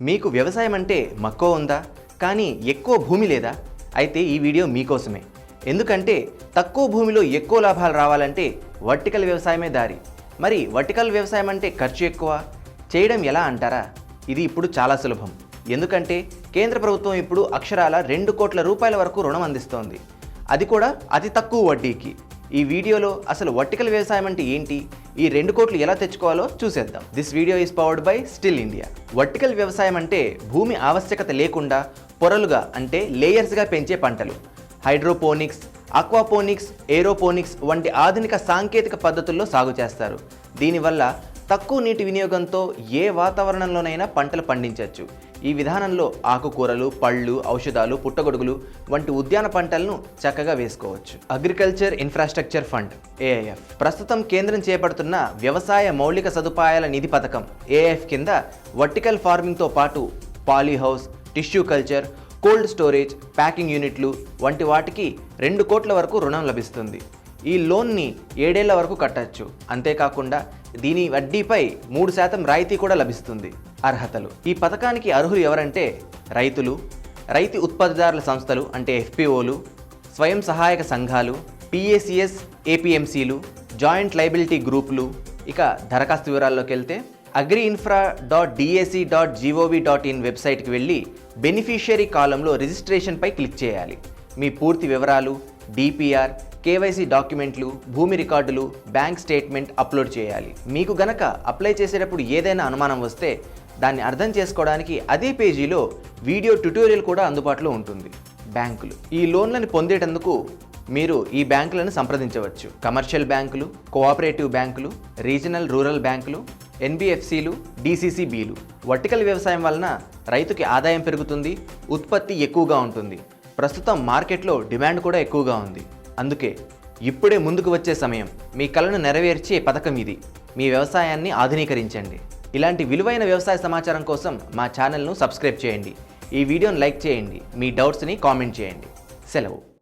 మీకు వ్యవసాయం అంటే మక్కువ ఉందా? కానీ ఎక్కువ భూమి లేదా? అయితే ఈ వీడియో మీకోసమే. ఎందుకంటే తక్కువ భూమిలో ఎక్కువ లాభాలు రావాలంటే వర్టికల్ వ్యవసాయమే దారి. మరి వర్టికల్ వ్యవసాయం అంటే ఖర్చు ఎక్కువ? చేయడం ఎలా అంటారా? ఇది ఇప్పుడు చాలా సులభం. ఎందుకంటే కేంద్ర ప్రభుత్వం ఇప్పుడు అక్షరాల రెండు కోట్ల రూపాయల వరకు రుణం అందిస్తోంది. అది కూడా అతి తక్కువ వడ్డీకి. ఈ వీడియోలో అసలు వర్టికల్ వ్యవసాయం అంటే ఏంటి? ఈ రెండు కోట్లు ఎలా తెచ్చుకోవాలో చూసేద్దాం. This video is powered by Stihl India vertical వ్యవసాయం అంటే భూమి ఆవశ్యకత లేకుండా పొరలుగా అంటే లేయర్స్గా పెంచే పంటలు. హైడ్రోపోనిక్స్ అక్వాపోనిక్స్ ఏరోపోనిక్స్ వంటి ఆధునిక సాంకేతిక పద్ధతుల్లో సాగు చేస్తారు. దీనివల్ల తక్కువ నీటి వినియోగంతో ఏ వాతావరణంలోనైనా పంటలు పండించవచ్చు. ఈ విధానంలో ఆకుకూరలు పళ్ళు ఔషధాలు పుట్టగొడుగులు వంటి ఉద్యాన పంటలను చక్కగా వేసుకోవచ్చు. అగ్రికల్చర్ ఇన్ఫ్రాస్ట్రక్చర్ ఫండ్ ఏఐఎఫ్ ప్రస్తుతం కేంద్రం చేపడుతున్న వ్యవసాయ మౌలిక సదుపాయాల నిధి పథకం ఏఐఎఫ్ కింద వర్టికల్ ఫార్మింగ్తో పాటు polyhouse tissue culture cold storage packing యూనిట్లు వంటి వాటికి రెండు కోట్ల వరకు రుణం లభిస్తుంది. ఈ లోన్ని ఏడేళ్ళ వరకు కట్టచ్చు. అంతేకాకుండా దీని వడ్డీపై మూడు శాతం రాయితీ కూడా లభిస్తుంది అర్హతలు. ఈ పథకానికి అర్హులు ఎవరంటే రైతులు రైతు ఉత్పత్తిదారుల సంస్థలు అంటే ఎఫ్పిఓలు స్వయం సహాయక సంఘాలు పిఏసిఎస్ ఏపీఎంసీలు జాయింట్ లైబిలిటీ గ్రూపులు. ఇక దరఖాస్తు వివరాల్లోకి వెళ్తే agri infra dot DAC dot GOV dot IN వెబ్సైట్కి వెళ్ళి బెనిఫిషియరీ కాలంలో రిజిస్ట్రేషన్పై క్లిక్ చేయాలి. మీ పూర్తి వివరాలు డిపిఆర్ కేవైసీ డాక్యుమెంట్లు భూమి రికార్డులు బ్యాంక్ స్టేట్మెంట్ అప్లోడ్ చేయాలి. మీకు గనక అప్లై చేసేటప్పుడు ఏదైనా అనుమానం వస్తే దాన్ని అర్థం చేసుకోవడానికి అదే పేజీలో వీడియో ట్యుటోరియల్ కూడా అందుబాటులో ఉంటుంది. బ్యాంకులు. ఈ లోన్లను పొందేటందుకు మీరు ఈ బ్యాంకులను సంప్రదించవచ్చు. కమర్షియల్ బ్యాంకులు కోఆపరేటివ్ బ్యాంకులు రీజనల్ రూరల్ బ్యాంకులు ఎన్బిఎఫ్సిలు డిసిసిబిలు. వర్టికల్ వ్యవసాయం వలన రైతుకి ఆదాయం పెరుగుతుంది ఉత్పత్తి ఎక్కువగా ఉంటుంది. ప్రస్తుతం మార్కెట్లో డిమాండ్ కూడా ఎక్కువగా ఉంది. అందుకే ఇప్పుడే ముందుకు వచ్చే సమయం. మీ కలను నెరవేర్చే పథకం ఇది. మీ వ్యవసాయాన్ని ఆధునీకరించండి. ఇలాంటి విలువైన వ్యవసాయ సమాచారం కోసం మా ఛానల్ను సబ్స్క్రైబ్ చేయండి. ఈ వీడియోను లైక్ చేయండి. మీ డౌట్స్ని కామెంట్ చేయండి. సెలవు.